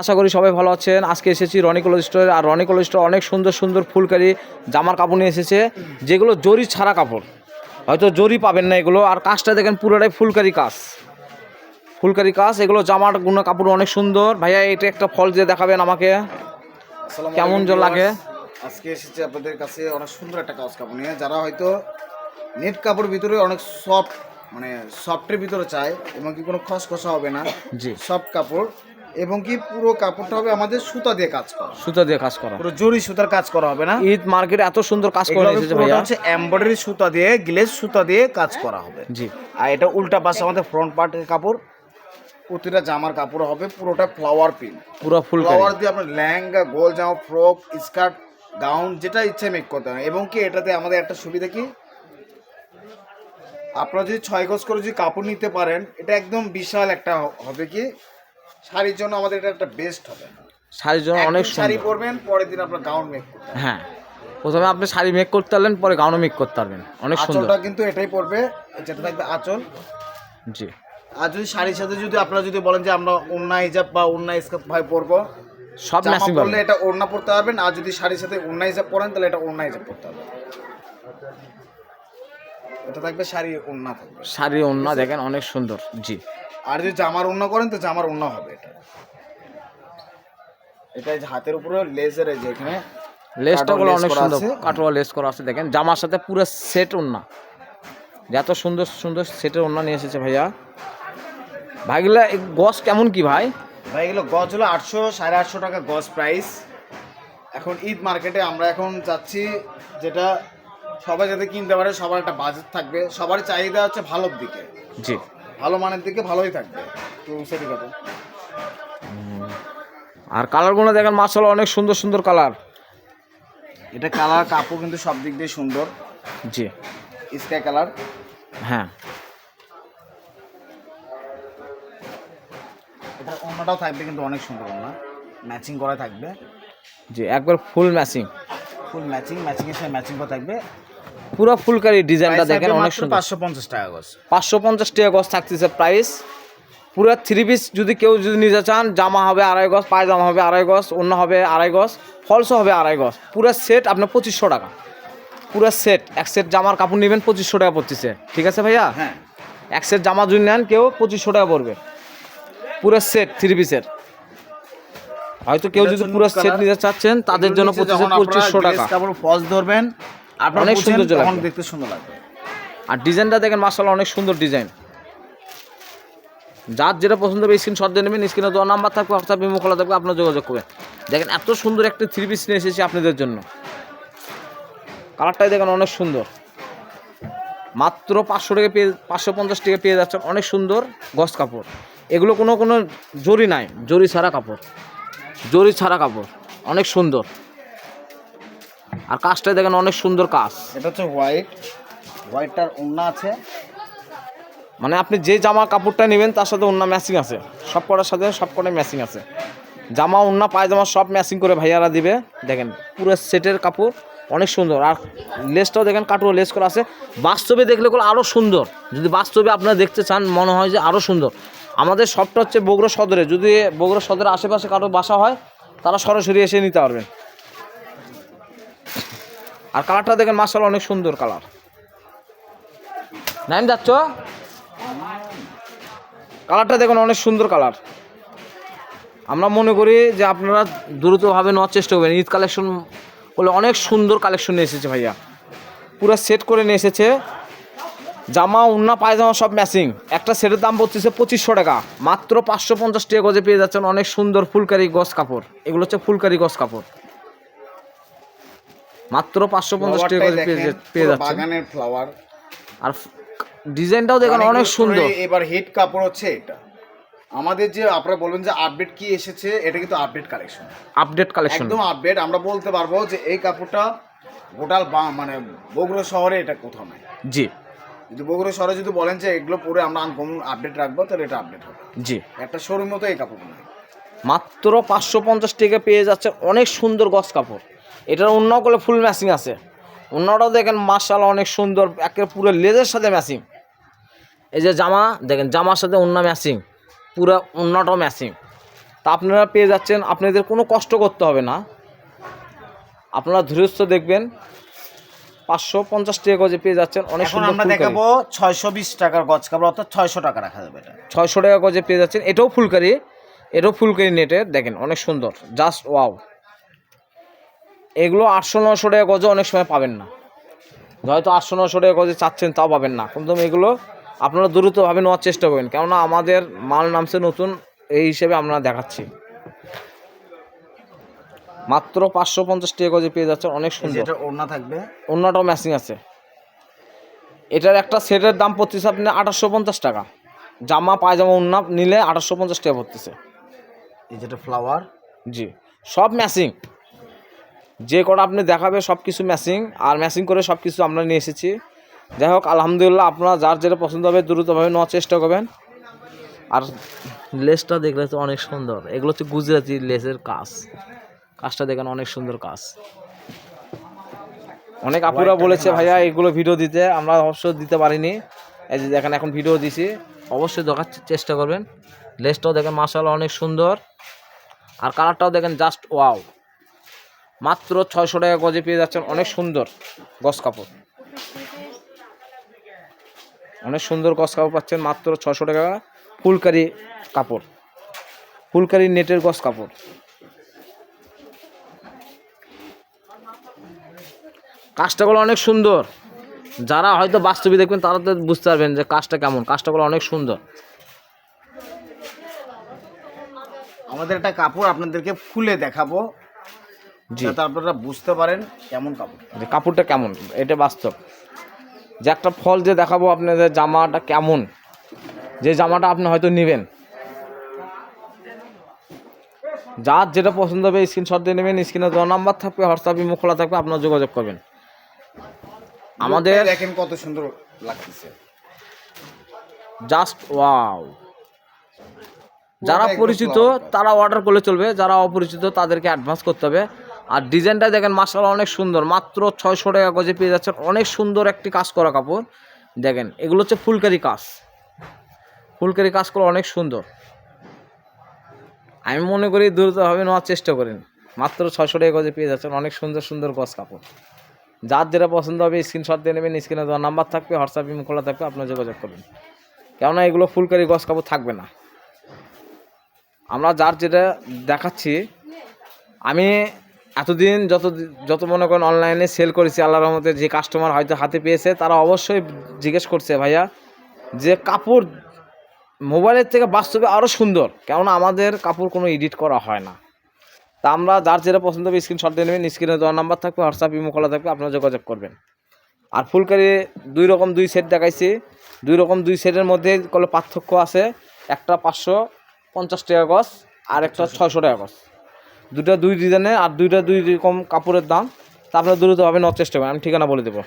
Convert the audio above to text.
আশা করি সবাই ভালো আছেন। আজকে এসেছি রনি কলেজ স্টোরে আর রনি কলেজ স্টোর অনেক সুন্দর সুন্দর ফুলকারি জামার কাপড় নিয়ে এসেছে যেগুলো জরি ছাড়া কাপড়। হয়তো জরি পাবেন না এগুলো। আর কাজটা দেখেন পুরোটাই ফুলকারি কাজ। ফুলকারি কাজ এগুলো জামার গুণা কাপড় অনেক সুন্দর। ভাইয়া এটা একটা ফল দিয়ে দেখাবেন আমাকে। কেমন যে লাগে? আজকে এসেছে আপনাদের কাছে অনেক সুন্দর একটা কাজ কাপড় নিয়ে। যারা হয়তো নেট কাপড় ভিতরে অনেক সফট মানে সফটের ভিতরে চায় এবং কি কোনো খসখসা হবে না জি। সফট কাপড়। এবং কি পুরো কাপড়টা হবে আমাদের সুতা দিয়ে কাজ করা। সুতা দিয়ে কাজ করা। পুরো জরি সুতার কাজ করা হবে না? ঈদ মার্কেটে এত সুন্দর কাজ করে এসেছে ভাইয়া। হচ্ছে এমব্রয়ডারি সুতা দিয়ে গ্লেজ সুতা দিয়ে কাজ করা হবে। জি। আর এটা উল্টা পাশে আমাদের ফ্রন্ট পার্টের কাপড়। প্রতিটা জামার কাপড় হবে পুরোটা ফ্লাওয়ার প্রিন্ট পুরো ফুল ফ্লাওয়ার দিয়ে আপনার লেহেঙ্গা গোল জামা ফ্রক স্কার্ট গাউন যেটা ইচ্ছে মেক করতে হবে এবং কি এটাতে আমাদের একটা সুবিধা কি? আপনারা যদি ছয় গজ করে যদি কাপড় নিতে পারেন এটা একদম বিশাল একটা হবে কি? শাড়ির জন্য আমাদের এটা একটা বেস্ট হবে। শাড়ির জন্য অনেক শাড়ি পরবেন পরের দিন আপনার গাউন মেক করতে হ্যাঁ। প্রথমে আপনি শাড়ি মেক করতে পারলেন পরে গাউনও মেক করতে পারবেন। অনেক সুন্দর। আঁচলটা কিন্তু এটাই পড়বে যেটা থাকবে আঁচল। জি। আর যদি শাড়ির সাথে যদি আপনারা যদি বলেন যে আমরা ওড়না হিজাব বা ওড়না স্কার্ট ভাই পরবো সব ম্যাচিং পরলে এটা ওড়না পরতে পারবেন আর যদি শাড়ির সাথে ওড়না হিজাব পরেন তাহলে এটা ওড়না হিজাব পরতে হবে এটা থাকবে শাড়ি ওড়না থাকবে। শাড়ি অন্য দেখেন অনেক সুন্দর। জি। আর যদি জামার ওড়না করেন তো জামার ওড়না হবে এটা। এটা হাতের উপরে লেজার যে এখানে লেসটা গুলো অনেক সুন্দর আছে। কাটোয়া লেস করা আছে দেখেন। জামার সাথে পুরো সেট ওন্না এত সুন্দর সুন্দর সেটের ওন্না নিয়ে এসেছে ভাইয়া। ভাইগুলা গস কেমন কি ভাই? ভাই এগুলো গজ হলো আটশো সাড়ে আটশো টাকা গজ প্রাইস এখন ঈদ মার্কেটে আমরা এখন যাচ্ছি যেটা সবাই যাতে কিনতে পারে সবার একটা বাজেট থাকবে। সবার চাহিদা হচ্ছে ভালোর দিকে। জি। ভালো মানের দিকে ভালোই থাকবে। তো সেটি কথা। আর কালারগুলো দেখেন মার্শাল অনেক সুন্দর সুন্দর কালার এটা কালার কাপড় কিন্তু সব দিক দিয়ে সুন্দর। জি। স্কাই কালার হ্যাঁ। এটা অন্যটাও থাকবে কিন্তু অনেক সুন্দর অন্য ম্যাচিং করা থাকবে। জি একবার full matching full matching matching এর সাথে ম্যাচিং করা থাকবে। পুরো ফুলকারি ডিজাইনটা দেখেন অনেক সুন্দর। পাঁচশো পঞ্চাশ টাকা গজ। পাঁচশো পঞ্চাশ টাকা গজ থাকতেছে প্রাইস পুরো থ্রি পিস যদি কেউ যদি নিতে চান জামা হবে আড়াই গজ পায়জামা হবে আড়াই গজ অন্য হবে আড়াই গজ ফলসও হবে আড়াই গজ। পুরো সেট আপনার পঁচিশশো টাকা। পুরো সেট এক সেট জামার কাপড় নেবেন পঁচিশশো টাকা পড়তেছে। ঠিক আছে ভাইয়া? হ্যাঁ। এক সেট জামা যদি নেন কেউ পঁচিশশো টাকা পড়বে। পুরো সেট থ্রি পিসের হয়তো কেউ যদি পুরো সেট নিতে চাচ্ছেন তাদের জন্য পঁচিশশো টাকা। কাপড় ফলস ধরবেন আপনারা অনেক সুন্দর তখন। দেখতে সুন্দর লাগবে। আর ডিজাইনটা দেখেন মার্শাল্লাহ অনেক সুন্দর ডিজাইন। যার যেটা পছন্দ হবে স্ক্রিনশট দিয়ে নেবেন স্ক্রিনে দেওয়া নাম্বার থাকবে হোয়াটসঅ্যাপ ইমো খোলা থাকবে আপনার যোগাযোগ করবেন। দেখেন এত সুন্দর একটা থ্রি পিস নিয়ে এসেছি আপনাদের জন্য। কালারটাই দেখেন অনেক সুন্দর। মাত্র পাঁচশো টাকা পেয়ে পাঁচশো পঞ্চাশ টাকা পেয়ে যাচ্ছে অনেক সুন্দর গস কাপড়। এগুলো কোনো কোনো জরি নাই জরি ছাড়া কাপড়। জরি ছাড়া কাপড় অনেক সুন্দর। আর কাজটাই দেখেন অনেক সুন্দর কাজ। এটা হচ্ছে হোয়াইট হোয়াইটটার ওন্না আছে। মানে আপনি যে জামা কাপড়টা নেবেন তার সাথে অন্য ম্যাচিং আছে। সব কটার সাথে সব কটাই ম্যাচিং আছে। জামা অন্য পায়জামা সব ম্যাচিং করে ভাইয়ারা দিবে। দেখেন পুরো সেটের কাপড় অনেক সুন্দর। আর লেসটাও দেখেন কাটুয়া লেস করা আছে। বাস্তবে দেখলে গুলো আরও সুন্দর। যদি বাস্তবে আপনারা দেখতে চান মনে হয় যে আরও সুন্দর। আমাদের সবটা হচ্ছে বগুড়া সদরে। যদি বগুড়া সদরের আশেপাশে কারও বাসা হয় তারা সরাসরি এসে নিতে পারবেন। আর কালারটা দেখেন মার্শাল অনেক সুন্দর কালার। নাইম যাচ্ছ? কালারটা দেখুন অনেক সুন্দর কালার। আমরা মনে করি যে আপনারা দ্রুতভাবে নেওয়ার চেষ্টা করবেন। ঈদ কালেকশন বলে অনেক সুন্দর কালেকশন নিয়ে এসেছে ভাইয়া। পুরো সেট করে নিয়ে এসেছে। জামা, উন্না, পায়জামা সব ম্যাচিং একটা সেটের দাম পড়তেছে পঁচিশশো টাকা। মাত্র পাঁচশো পঞ্চাশ টাকা গজে পেয়ে যাচ্ছেন অনেক সুন্দর ফুলকারি গস কাপড়। এগুলো হচ্ছে ফুলকারি গস কাপড়। মাত্র পাঁচশো পঞ্চাশ টাকা পেয়ে দেখেন, যা- পেয়ে পুরো যাচ্ছেন। বাগানের ফ্লাওয়ার আর ডিজাইনটাও দেখেন অনেক সুন্দর। এবার হিট কাপড় হচ্ছে এটা। আমাদের যে আপনারা বলবেন যে আপডেট কি এসেছে এটা কিন্তু আপডেট কালেকশন আপডেট কালেকশন একদম আপডেট আমরা বলতে পারব যে এই কাপড়টা গোটাল বা- মানে বগুড়া শহরে এটা কোথাও নাই। জি। যদি বগুড়া শহরে যদি বলেন যে এগুলো পরে আমরা আনকমন আপডেট রাখব তাহলে এটা আপডেট হবে। জি। একটা শোরুম মতো এই কাপড় নাই মাত্র পাঁচশো পঞ্চাশ টাকা পেয়ে যাচ্ছে অনেক সুন্দর গস কাপড়। এটার অন্য করলে ফুল ম্যাচিং আছে। অন্যটাও দেখেন মার্শাল অনেক সুন্দর একের পুরো লেজের সাথে ম্যাচিং এই যে জামা দেখেন জামার সাথে অন্য ম্যাচিং পুরো অন্যটাও ম্যাচিং তা আপনারা পেয়ে যাচ্ছেন আপনাদের কোনো কষ্ট করতে হবে না। আপনারা ধীরস্থ দেখবেন পাঁচশো পঞ্চাশ টাকা গজে পেয়ে যাচ্ছেন অনেক সুন্দর আমরা দেখাবো ছয়শো বিশ টাকার গজ কাপড় অর্থাৎ ছয়শো টাকা রাখা যাবে এটা। ছয়শো টাকা গজে পেয়ে যাচ্ছেন এটাও ফুলকারি এটাও ফুলকারি নেটের দেখেন অনেক সুন্দর জাস্ট ওয়াও এগুলো আটশো নশো টাকা গজে অনেক সময় পাবেন না। হয়তো আটশো নশো টাকা গজে চাচ্ছেন তাও পাবেন না। কিন্তু এগুলো আপনারা দ্রুতভাবে নেওয়ার চেষ্টা করবেন। কেননা আমাদের মাল নামছে নতুন এই হিসেবে আমরা দেখাচ্ছি। মাত্র পাঁচশো পঞ্চাশ টাকা গজে পেয়ে যাচ্ছে অনেক সুন্দর। ওড়না থাকবে। অন্যটাও ম্যাচিং আছে। এটার একটা সেটের দাম পড়তেছে আপনি আঠাশশো পঞ্চাশ টাকা। জামা পায়জামা উন্না নিলে আঠাশশো পঞ্চাশ টাকা পড়তেছে। এই যেটা ফ্লাওয়ার জি। সব ম্যাচিং যে কটা আপনি দেখাবে সব কিছু ম্যাচিং আর ম্যাচিং করে সব কিছু আমরা নিয়ে এসেছি। যাই হোক আলহামদুলিল্লাহ আপনারা যার যেটা পছন্দ হবে দ্রুতভাবে নেওয়ার চেষ্টা করবেন। আর লেসটা দেখলে তো অনেক সুন্দর। এগুলো হচ্ছে গুজরাটি লেসের কাজ। কাজটা দেখেন অনেক সুন্দর কাজ। অনেক আপুরা বলেছে ভাইয়া এগুলো ভিডিও দিতে। আমরা অবশ্য দিতে পারিনি। এই যে দেখেন এখন ভিডিও দিছি। অবশ্যই দেখার চেষ্টা করবেন। লেসটাও দেখেন মাসাল অনেক সুন্দর। আর কালারটাও দেখেন জাস্ট ওয়াও মাত্র ছয়শো টাকা গজে পেয়ে যাচ্ছেন অনেক সুন্দর গস কাপড়। অনেক সুন্দর গস কাপড় পাচ্ছেন, মাত্র ছশো টাকা ফুলকারি কাপড়। ফুলকারি নেটের গস কাপড়। কাজটাগুলো অনেক সুন্দর। যারা হয়তো বাস্তবে দেখবেন, তারা তো বুঝতে পারবেন যে কাজটা কেমন। কাজটাগুলো অনেক সুন্দর। আমাদের একটা কাপড় আপনাদেরকে খুলে দেখাবো। যাতে আপনারা বুঝতে পারেন কেমন কাপড়। যে কাপড়টা কেমন এটা বাস্তব। যে একটা ফল যে দেখাবো আপনাদের জামাটা কেমন যে জামাটা আপনি হয়তো নেবেন। যার যেটা পছন্দ হবে স্ক্রিনশট দিয়ে নেবেন স্ক্রিনে দেওয়া নাম্বার থাকবে হোয়াটসঅ্যাপে মুখ খোলা থাকবে আপনার যোগাযোগ করবেন। আমাদের দেখেন কত সুন্দর লাগতেছে। জাস্ট ওয়াও যারা পরিচিত তারা অর্ডার করলে চলবে যারা অপরিচিত তাদেরকে অ্যাডভান্স করতে হবে। আর ডিজাইনটা দেখেন মাসাল অনেক সুন্দর। মাত্র ছয়শো টাকা গজে পেয়ে যাচ্ছেন। অনেক সুন্দর একটি কাজ করা কাপড়। দেখেন, এগুলো হচ্ছে ফুলকারি কাজ। ফুলকারি কাজ করা অনেক সুন্দর। আমি মনে করি দ্রুতভাবে নেওয়ার চেষ্টা করেন। মাত্র ছয়শো টাকা গজে পেয়ে যাচ্ছেন অনেক সুন্দর সুন্দর গজ কাপড়। যার যেটা পছন্দ হবে স্ক্রিনশট দিয়ে নেবেন স্ক্রিনে দেওয়ার নাম্বার থাকবে হোয়াটসঅ্যাপ হোয়াটসঅ্যাপে খোলা থাকবে আপনার যোগাযোগ করবেন। কেননা এগুলো ফুলকারি গছ কাপড় থাকবে না। আমরা যার যেটা দেখাচ্ছি, আমি এতদিন যত যত মনে করেন অনলাইনে সেল করেছি আল্লাহর রহমতে যে কাস্টমার হয়তো হাতে পেয়েছে তারা অবশ্যই জিজ্ঞেস করছে ভাইয়া যে কাপড় মোবাইলের থেকে বাস্তবে আরও সুন্দর কেননা আমাদের কাপড় কোনো এডিট করা হয় না। তা আমরা যার যেটা পছন্দ হবে স্ক্রিনশট দিয়ে নেবেন স্ক্রিনে দেওয়ার নাম্বার থাকবে হোয়াটসঅ্যাপ ইমো খোলা থাকবে আপনারা যোগাযোগ করবেন। আর ফুলকারি দুই রকম দুই সেট দেখাইছি। দুই রকম দুই সেটের মধ্যে কোনো পার্থক্য আছে একটা পাঁচশো পঞ্চাশ টাকা গজ আর একটা ছয়শো টাকা গজ। দুটা দুই ডিজাইনের আর দুইটা দুই রকম কাপড়ের দাম। তা আপনারা দ্রুতভাবে নেওয়ার চেষ্টা করেন, আমি ঠিকানা বলে দেবো।